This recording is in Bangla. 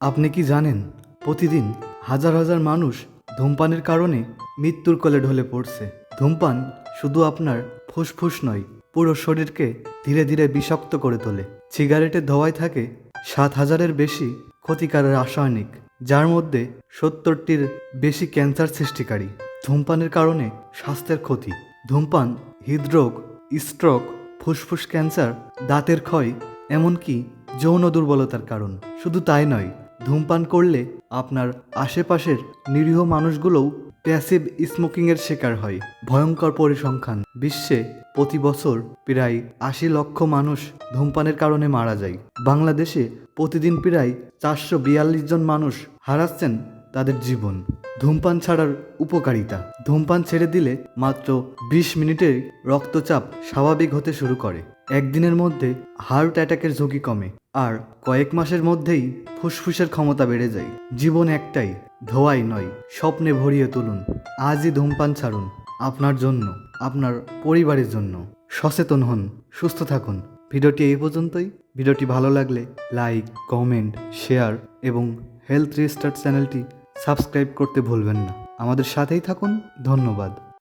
আপনি কি জানেন, প্রতিদিন হাজার হাজার মানুষ ধূমপানের কারণে মৃত্যুর কোলে ঢলে পড়ছে। ধূমপান শুধু আপনার ফুসফুস নয়, পুরো শরীরকে ধীরে ধীরে বিষাক্ত করে তোলে। সিগারেটের ধোঁয়ায় থাকে সাত হাজারের বেশি ক্ষতিকারক রাসায়নিক, যার মধ্যে সত্তরটির বেশি ক্যান্সার সৃষ্টিকারী। ধূমপানের কারণে স্বাস্থ্যের ক্ষতি। ধূমপান, হৃদরোগ, স্ট্রোক, ফুসফুস ক্যান্সার, দাঁতের ক্ষয়, এমনকি যৌন দুর্বলতার কারণ। শুধু তাই নয় ধূমপান করলে আপনার আশেপাশের নিরীহ মানুষগুলোও প্যাসিভ স্মোকিংয়ের শিকার হয়। ভয়ঙ্কর পরিসংখ্যান। বিশ্বে প্রতি বছর প্রায় আশি লক্ষ মানুষ ধূমপানের কারণে মারা যায়। বাংলাদেশে প্রতিদিন প্রায় চারশো বিয়াল্লিশ জন মানুষ হারাচ্ছেন তাদের জীবন। ধূমপান ছাড়ার উপকারিতা। ধূমপান ছেড়ে দিলে মাত্র বিশ মিনিটে রক্তচাপ স্বাভাবিক হতে শুরু করে। একদিনের মধ্যে হার্ট অ্যাটাকের ঝুঁকি কমে আর কয়েক মাসের মধ্যেই ফুসফুসের ক্ষমতা বেড়ে যায়। জীবন একটাই, ধোয়াই নয়, স্বপ্নে ভরিয়ে তুলুন। আজই ধূমপান ছাড়ুন, আপনার জন্য, আপনার পরিবারের জন্য। সচেতন হন, সুস্থ থাকুন। ভিডিওটি এই পর্যন্তই। ভিডিওটি ভালো লাগলে লাইক, কমেন্ট, শেয়ার এবং হেলথ রিস্টার্ট চ্যানেলটি সাবস্ক্রাইব করতে ভুলবেন না। আমাদের সাথেই থাকুন। ধন্যবাদ।